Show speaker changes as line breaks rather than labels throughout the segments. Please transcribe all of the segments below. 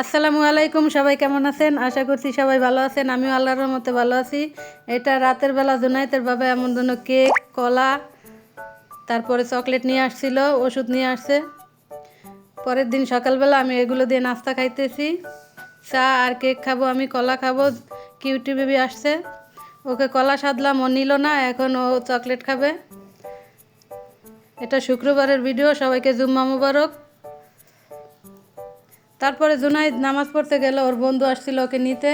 আসসালামু আলাইকুম, সবাই কেমন আছেন? আশা করছি সবাই ভালো আছেন। আমিও আল্লাহর মতো ভালো আছি। এটা রাতের বেলা জুনাইতের বাবা এমন জন্য কেক, কলা, তারপরে চকলেট নিয়ে আসছিল, ওষুধ নিয়ে আসছে। পরের দিন সকালবেলা আমি এগুলো দিয়ে নাস্তা খাইতেছি। চা আর কেক খাব, আমি কলা খাব। কিউটি বেবি আসছে। ওকে কলা সাদলাম ও নিল না, এখন ও চকলেট খাবে। এটা শুক্রবারের ভিডিও, সবাইকে জুম্মা মুবারক। তারপরে জুনাইদ নামাজ পড়তে গেল, ওর বন্ধু আসছিল ওকে নিতে।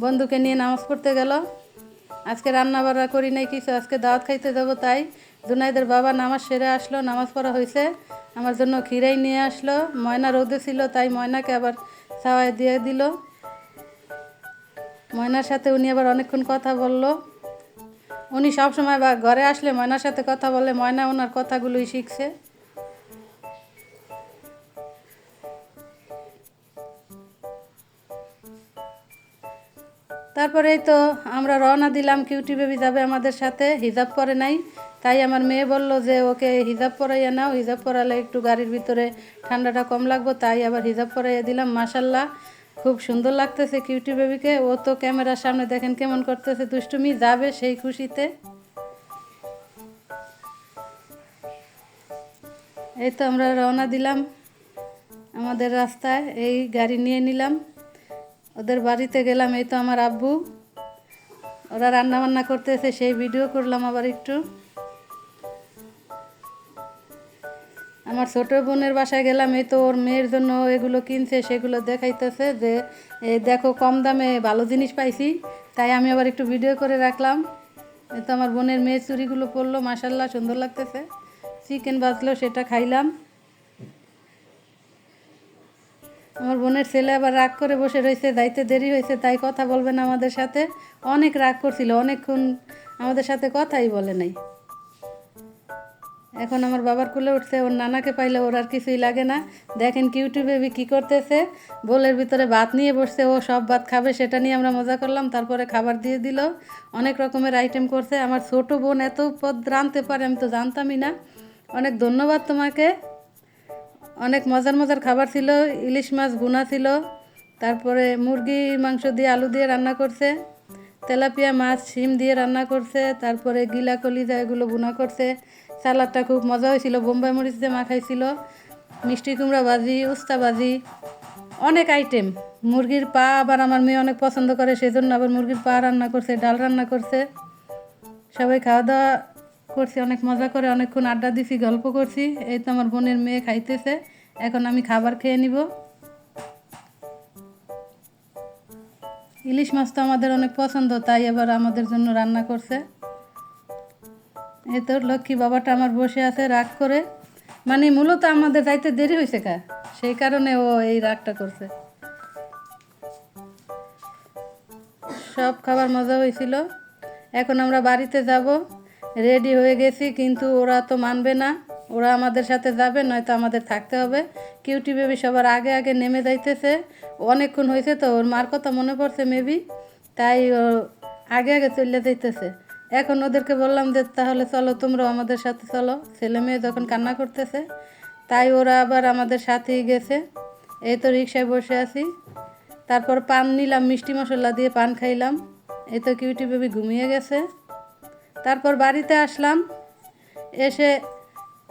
বন্ধুকে নিয়ে নামাজ পড়তে গেল। আজকে রান্না বান্না করি নাই কিছু, আজকে দাওয়াত খাইতে যাব তাই। জুনাইদের বাবা নামাজ সেরে আসলো, নামাজ পড়া হয়েছে আমার জন্য ক্ষীরাই নিয়ে আসলো। ময়না রোদে ছিল, তাই ময়নাকে আবার সাওয়াই দিয়ে দিল। ময়নার সাথে উনি আবার অনেকক্ষণ কথা বলল। উনি সবসময় বা ঘরে আসলে ময়নার সাথে কথা বলে ময়না ওনার কথাগুলোই শিখছে। তারপরে এই তো আমরা রওনা দিলাম কিউটি বেবি যাবে আমাদের সাথে, হিজাব পরে নাই। তাই আমার মেয়ে বলল যে, ওকে হিজাব পরাইয়া নাও, হিজাব পরালে একটু গাড়ির ভিতরে ঠান্ডাটা কম লাগবো। তাই আবার হিজাব পরাইয়া দিলাম মাসাল্লাহ খুব সুন্দর লাগতেছে কিউটি বেবিকে। ও তো ক্যামেরার সামনে দেখেন কেমন করতেছে, দুষ্টুমি যাবে সেই খুশিতে। এই তো আমরা রওনা দিলাম আমাদের রাস্তায়, এই গাড়ি নিয়ে নিলাম। ওদের বাড়িতে গেলাম, এই তো আমার আব্বু। ওরা রান্না বান্না করতেছে, সেই ভিডিও করলাম আবার একটু। আমার ছোট বোনের বাসায় গেলাম, এই তো ওর মেয়ের জন্য এগুলো কিনছে, সেগুলো দেখাইতেছে যে এই দেখো কম দামে ভালো জিনিস পাইছি, তাই আমি আবার একটু ভিডিও করে রাখলাম। এই তো আমার বোনের মেয়ের চুরিগুলো পরলো মাসাল্লাহ সুন্দর লাগতেছে। চিকেন বাজলো সেটা খাইলাম। আমার বোনের ছেলে আবার রাগ করে বসে রয়েছে, যাইতে দেরি হয়েছে, তাই কথা বলবে না আমাদের সাথে। অনেক রাগ করছিল, অনেকক্ষণ আমাদের সাথে কথাই বলে নাই। এখন আমার বাবার কুলে উঠছে, ওর নানাকে পাইলে ওর আর কিছুই লাগে না। দেখেন কিউটি বেবি কী করতেছে, বোলের ভিতরে ভাত নিয়ে বসছে, ও সব ভাত খাবে, সেটা নিয়ে আমরা মজা করলাম, তারপরে খাবার দিয়ে দিল। অনেক রকমের আইটেম করছে, আমার ছোট বোন এত পদ রাঁধতে পারে, আমি তো জানতামই না। অনেক ধন্যবাদ তোমাকে। অনেক মজার মজার খাবার ছিল, ইলিশ মাছ ভুনা ছিল, তারপরে মুরগি, মাংস দিয়ে আলু দিয়ে রান্না করছে, তেলাপিয়া মাছ, শিম দিয়ে রান্না করছে, তারপরে গিলা কলিজা এগুলো ভুনা করছে, সালাদটা খুব মজা হয়েছিল, বোম্বাই মরিচ দিয়ে মাখাইছিল মিষ্টি কুমড়া ভাজি, উস্তা ভাজি, অনেক আইটেম মুরগির পা আবার আমার মেয়ে অনেক পছন্দ করে, সেজন্য আবার মুরগির পা রান্না করছে, ডাল রান্না করছে, সবাই খাওয়া দাওয়া করছি, অনেক মজা করে অনেকক্ষণ আড্ডা দিছি, গল্প করছি। এই তো আমার বোনের মেয়ে খাইতেছে, এখন আমি খাবার খেয়ে নিব। ইলিশ মাছ তো আমাদের অনেক পছন্দ, তাই এবার আমাদের জন্য রান্না করছে। এই তো লক্ষ্মী বাবাটা আমার বসে আছে রাগ করে। মানে মূলত আমাদের যাইতে দেরি হয়েছে কা, সেই কারণে ও এই রাগটা করছে। সব খাবার মজা হয়েছিল এখন আমরা বাড়িতে যাব। রেডি হয়ে গেছি, কিন্তু ওরা তো মানবে না। ওরা আমাদের সাথে যাবে, নয়তো আমাদের থাকতে হবে। কিউটি বেবি সবার আগে আগে নেমে যাইতেছে। অনেকক্ষণ হয়েছে তো, ওর মার কথা মনে পড়ছে মেবি তাই আগে আগে চলে যাইতেছে। এখন ওদেরকে বললাম যে, তাহলে চলো, তোমরাও আমাদের সাথে চলো। ছেলে মেয়ে যখন কান্না করতেছে, তাই ওরা আবার আমাদের সাথেই গেছে। এই তো রিক্সায় বসে আছি। তারপর পান নিলাম, মিষ্টি মশলা দিয়ে পান খাইলাম। এই তো কিউটি বেবি ঘুমিয়ে গেছে। তারপর বাড়িতে আসলাম। এসে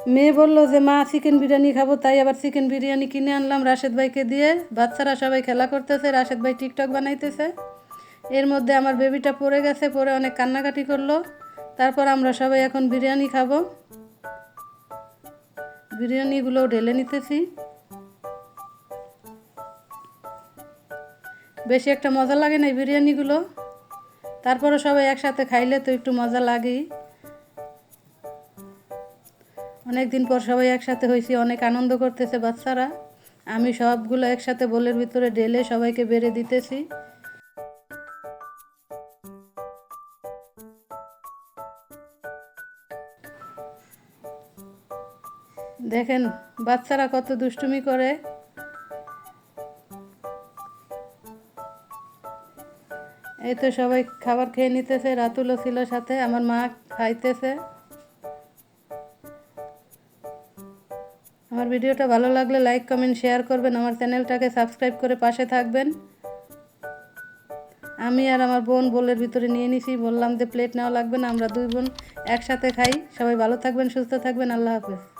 মেয়ে বলল যে, মা, চিকেন বিরিয়ানি খাব। তাই আবার চিকেন বিরিয়ানি কিনে আনলাম রাশেদ ভাইকে দিয়ে। বাচ্চারা সবাই খেলা করতেছে, রাশেদ ভাই টিকটক বানাইতেছে। এর মধ্যে আমার বেবিটা পড়ে গেছে পরে অনেক কান্নাকাটি করল। তারপর আমরা সবাই এখন বিরিয়ানি খাব। বিরিয়ানিগুলো ঢেলে নিতেছি। বেশি একটা মজা লাগে না এই বিরিয়ানিগুলো। তারপরে সবাই একসাথে খাইলে তো একটু মজা লাগেই। অনেক দিন পর সবাই একসাথে হয়েছি অনেক আনন্দ করতেছে বাচ্চারা। আমি সবগুলো একসাথে বোলের ভিতরে ঢেলে সবাইকে বেড়ে দিতেছি। দেখেন, বাচ্চারা কত দুষ্টুমি করে। এই তো সবাই খাবার খেয়ে নিতেছে, রাতুলও ছিল সাথে, আমার মা খাইতেছে। আমার ভিডিওটা ভালো লাগলে লাইক, কমেন্ট, শেয়ার করবেন, আমার চ্যানেলটাকে সাবস্ক্রাইব করে পাশে থাকবেন। আমি আর আমার বোন বোলের ভিতরে নিয়ে নিছি, বললাম যে প্লেট নেওয়া লাগবে না, আমরা দুই বোন একসাথে খাই। সবাই ভালো থাকবেন, সুস্থ থাকবেন, আল্লাহ হাফেজ।